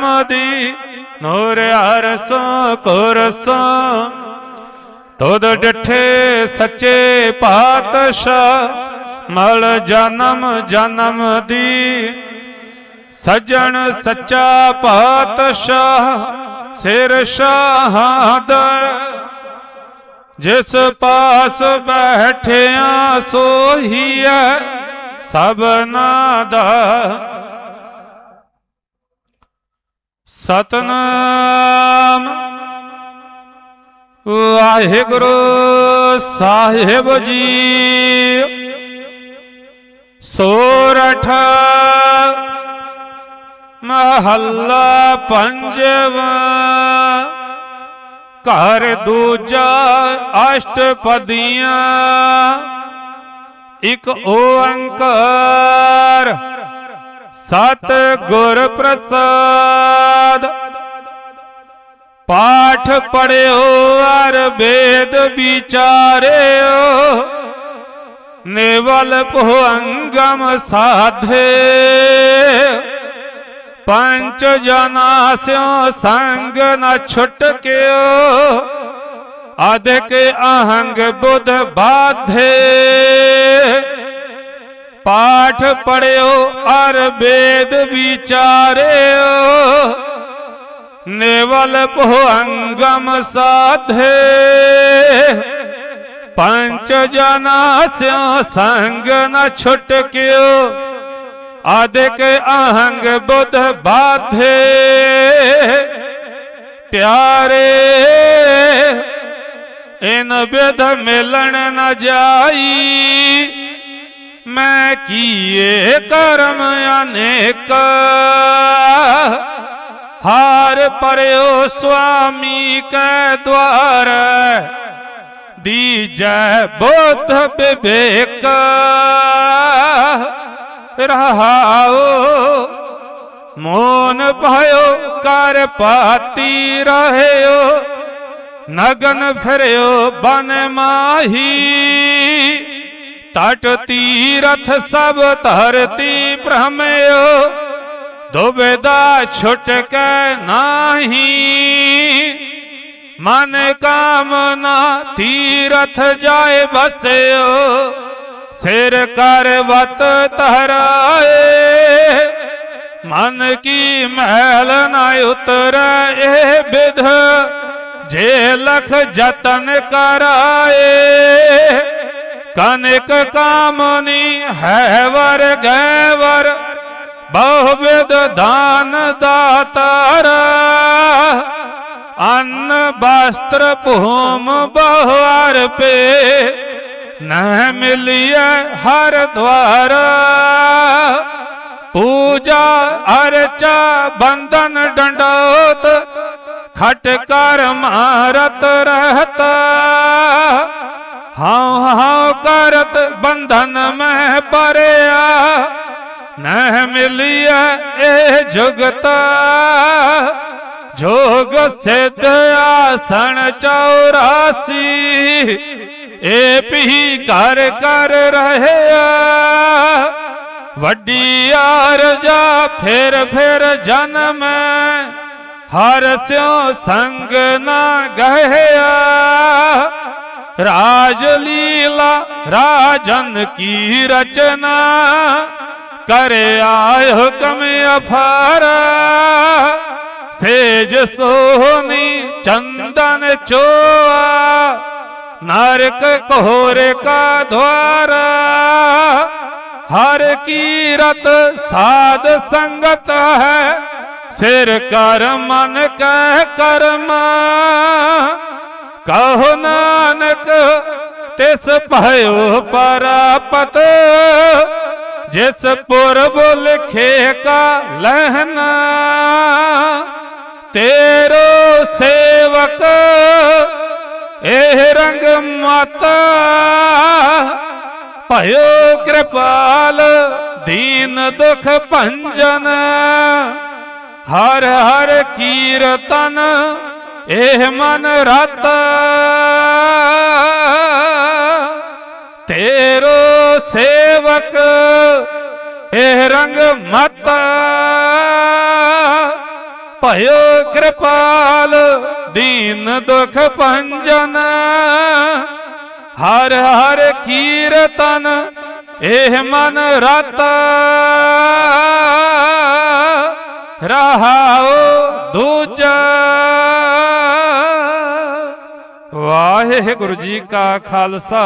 ਮਦੀ ਨੂਰ ਅਰਸੋ ਕੁਰਸੋ। ਤੁਧ ਡਿਠੇ ਸੱਚੇ ਪਾਤਸ਼ਾਹ, ਮਲ ਜਨਮ ਜਨਮ ਦੀ। ਸੱਜਣ ਸੱਚਾ ਪਾਤਸ਼ਾਹ, ਸਿਰ ਸ਼ਾਹਦ ਜਿਸ ਪਾਸ ਬੈਠਿਆ ਸੋਹੀਐ, ਸਭਨਾ ਦਾ ਸਤਨਾਮ। ਵਾਹਿਗੁਰੂ ਸਾਹਿਬ ਜੀ। ਸੋਰਠ ਮਹੱਲਾ ਪੰਜਵਾ। ਘਰ ਦੂਜਾ ਅਸ਼ਟਪਦੀਆਂ। ਇੱਕ ਓੰਕਾਰ ਸਤ ਗੁਰ ਪ੍ਰਸਾਦ ਪਾਠ ਪੜਿਓ ਅਰ ਵੇਦ ਵਿਚਾਰਿਓ ਨਿਵਲ ਭੁਅੰਗਮ ਸਾਧੇ ਪੰਚ ਜਨਾ ਸਿਓ ਸੰਗ ਨ ਛੁਟਕਿਓ ਅਧਿਕ ਅਹੰਗ ਬੁਧ ਬਾਧੇ ਪਾਠ ਪੜਿਓ ਅਰ ਵੇਦ ਵਿਚਾਰਿਓ ਨਿਵਲ ਭੁਅੰਗਮ ਸਾਧੇ ਪੰਚ ਜਨਾ ਸਿਓ ਸੰਗ ਨ ਛੁਟਕਿਓ ਆਦਿਕ ਅਹੰਗ ਬੁੱਧ ਬਾਧੇ ਪਿਆਰੇ ਇਨ ਵਿਧ ਮਿਲਣ ਨ ਜਾਈ ਮੈਂ ਕੀਏ ਕਰਮ ਅਨੇਕ। ਹਾਰ ਪਰਿਓ ਸੁਆਮੀ ਕੈ ਦਵਾਰ ਦੀਜੈ ਬੋਧ ਵਿਵੇਕ। ਰਹਾਓ, ਮੋਨ ਭਇਓ, ਕਰ ਪਾਤੀ ਰਹਿਓ। ਨਗਨ ਫਿਰਿਓ, ਬਨ ਮਾਹੀ। ਤਟ ਤੀਰਥ ਸਭ ਧਰਤੀ ਭ੍ਰਮਿਓ ਦੁਬੇਦਾ ਛੁਟਕੈ ਨਾਹੀ ਮਨ ਕਾਮਨਾ ਤੀਰਥ ਜਾਏ ਬਸਿਓ ਸਿਰ ਕਰ ਵਤ ਧਰਾਏ ਮਨ ਕੀ ਮਹਿਲ ਨਾ ਉਤਰੈ ਇਹ ਵਿਧ ਜੇ ਲਖ ਜਤਨ ਕਰਾਏ ਕਨਿਕ ਕਾਮਨੀ ਹੈ ਵਰ ਗੈ ਵਰ ਬਹੁ ਦਾਨ ਦਾਤਾਰਾ। ਅੰਨ ਬਸਤਰ ਭੂਮ, ਬਹੁ ਅਰਪੇ, ਨਹਿ ਮਿਲਿਐ ਹਰ ਦਵਾਰ। ਪੂਜਾ, ਅਰਚਾ, ਬੰਧਨ, ਡੰਡੋਤ, ਖਟ ਕਰ ਮਾਰਤ ਰਹਤਾ। ਹਉ ਹਉ ਕਰਤ ਬੰਧਨ ਮੈਂ ਪਰਿਆ ਨਹਿ ਮਿਲਿਐ ਇਹ ਜੁਗਤਾ। ਜੋਗ ਸਿੱਧ ਆਸਣ 84 ਏ ਪੀ ਕਰ ਕਰ ਰਹਿਆ। ਵੱਡੀ ਆਰਜਾ ਫਿਰ ਫਿਰ ਜਨਮ, ਹਰ ਸਿਉ ਸੰਗ ਨਾ ਗਹਿਆ। ਰਾਜ ਲੀਲਾ ਰਾਜਨ ਕੀ ਰਚਨਾ? ਕਰੇ ਆਇ ਹੁਕਮ ਅਫਾਰ। ਸੇਜ ਸੋਹਣੀ ਚੰਦਨ ਚੋਆ। ਨਰਕ ਕੋਹਰ ਕਾ ਦਵਾਰ ਹਰ ਕੀਰਤ ਸਾਧ ਸੰਗਤ ਹੈ। ਸਿਰ ਕਰ ਮਨ ਕੈ ਕਰਮ। ਕਹੋ ਨਾਨਕ, ਤਿਸ ਭਇਓ ਪਰਾਪਤ, ਜਿਸ ਪੁਰਬ ਲਿਖੇ ਕਾ ਲਹਿਨਾ। ਤੇਰੋ ਸੇਵਕ, ਇਹ ਰੰਗ ਮਾਤਾ, ਭਇਓ ਕਿਰਪਾਲ, ਦੀਨ ਦੁਖ ਭੰਜਨ, ਹਰ ਹਰ ਕੀਰਤਨ ਇਹ ਮਨ ਰਤ ਤੇਰੋ ਸੇਵਕ, ਇਹ ਰੰਗ ਮਤ। ਭਇਓ ਕਿਰਪਾਲ, ਦੀਨ ਦੁਖ ਭੰਜਨ। ਹਰ ਹਰ ਕੀਰਤਨ, ਇਹ ਮਨ ਰਤ। ਰਹਾਉ ਦੂਜਾ। ਵਾਹਿਗੁਰੂ ਜੀ ਕਾ ਖਾਲਸਾ,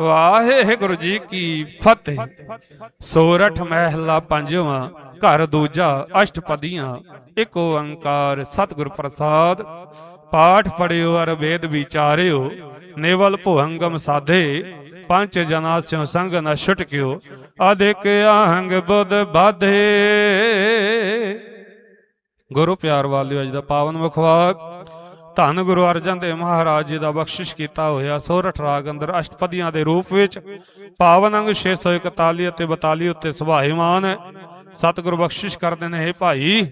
ਵਾਹਿਗੁਰੂ ਜੀ ਕੀ ਫਤਿਹ। ਸੋਰਠ ਮਹਿਲਾ ਪੰਜਵਾਂ, ਘਰ ਦੂਜਾ, ਅਸ਼ਟਪਦੀਆਂ, ਇੱਕ ਓੰਕਾਰ ਸਤਿਗੁਰ ਪ੍ਰਸਾਦ। ਪਾਠ ਪੜਿਓ ਅਰ ਵੇਦ ਵਿਚਾਰਿਓ, ਨੇਵਲ ਭੁਹੰਗਮ ਸਾਧੇ। ਪੰਜ ਜਨਾ ਸਿਉ ਸੰਗ ਨ ਛੁਟਕਿਓ ਅਦਿਕ ਆਹੰਗ ਬੁੱਧ ਬਾਧੇ। ਗੁਰੂ ਪਿਆਰ ਵਾਲਿਓ, ਅੱਜ ਦਾ ਪਾਵਨ ਮੁਖਵਾਕ ਧੰਨ ਗੁਰੂ ਅਰਜਨ ਦੇਵ ਮਹਾਰਾਜ ਜੀ ਦਾ ਬਖਸ਼ਿਸ਼ ਕੀਤਾ ਹੋਇਆ ਸੋਰਠ ਰਾਗ ਅੰਦਰ ਅਸ਼ਟਪਦੀਆਂ ਦੇ ਰੂਪ ਵਿੱਚ, ਪਾਵਨ ਅੰਗ 641 ਅਤੇ 42 ਉੱਤੇ ਸੁਭਾਈਮਾਨ ਹੈ ਸਤਿਗੁਰੂ ਬਖਸ਼ਿਸ਼ ਕਰਦੇ ਨੇ ਇਹ ਭਾਈ,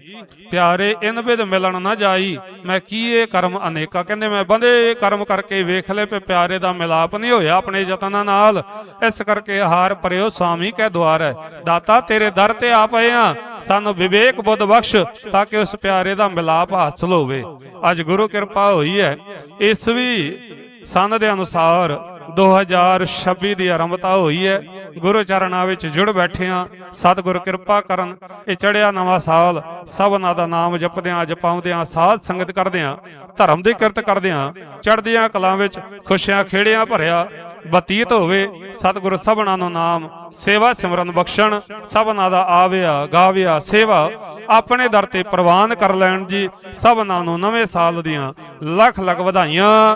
ਪਿਆਰੇ ਇਨ ਵਿਦ ਮਿਲਣ ਨਾ ਜਾਈ। ਮੈਂ ਕੀਏ ਕਰਮ ਅਨੇਕਾ? ਕਹਿੰਦੇ, ਮੈਂ ਬੰਦੇ ਕਰਮ ਕਰਕੇ ਵੇਖ ਲੈ ਪੇ ਪਿਆਰੇ ਦਾ ਮਿਲਾਪ ਨਹੀਂ ਹੋਇਆ ਆਪਣੇ ਯਤਨਾਂ ਨਾਲ। ਇਸ ਕਰਕੇ ਹਾਰ ਪਰਿਓ ਸੁਆਮੀ ਕੈ ਦੁਆਰ ਹੈ। ਦਾਤਾ, ਤੇਰੇ ਦਰ ਤੇ ਆ ਪਏ ਆ। ਸਾਨੂੰ ਵਿਵੇਕ ਬੁੱਧ ਬਖਸ਼ ਤਾਂ ਕਿ ਉਸ ਪਿਆਰੇ ਦਾ ਮਿਲਾਪ ਹਾਸਲ ਹੋਵੇ। ਅੱਜ ਗੁਰੂ ਕਿਰਪਾ ਹੋਈ ਹੈ। ਇਸ ਵੀ ਸੰਨ ਦੇ ਅਨੁਸਾਰ 2026 ਦੀ ਆਰੰਭਤਾ ਹੋਈ ਹੈ। ਗੁਰੂ ਚਰਨਾਂ ਵਿੱਚ ਜੁੜ ਬੈਠੇ ਆ ਸਤਿਗੁਰ ਕਿਰਪਾ ਕਰਨ। ਇਹ ਚੜਿਆ ਨਵਾਂ ਸਾਲ। ਸਭਨਾਂ ਦਾ ਨਾਮ ਜਪਦਿਆਂ, ਜਪਾਉਂਦਿਆਂ, ਸਾਧ ਸੰਗਤ ਕਰਦਿਆਂ, ਧਰਮ ਦੀ ਕਿਰਤ ਕਰਦਿਆਂ, ਚੜ੍ਹਦੀਆਂ ਕਲਾਂ ਵਿੱਚ ਖੁਸ਼ੀਆਂ ਖੇੜਿਆਂ ਭਰਿਆ, ਬਤੀਤ ਹੋਵੇ। ਸਤਿਗੁਰ ਸਭਨਾਂ ਨੂੰ ਨਾਮ ਸੇਵਾ ਸਿਮਰਨ ਬਖਸ਼ਣ। ਸਭਨਾਂ ਦਾ ਆਵਿਆ, ਗਾਵਿਆ ਸੇਵਾ ਆਪਣੇ ਦਰ ਤੇ ਪ੍ਰਵਾਨ ਕਰ ਲੈਣ ਜੀ। ਸਭਨਾਂ ਨੂੰ ਨਵੇਂ ਸਾਲ ਦੀਆਂ ਲੱਖ ਲੱਖ ਵਧਾਈਆਂ।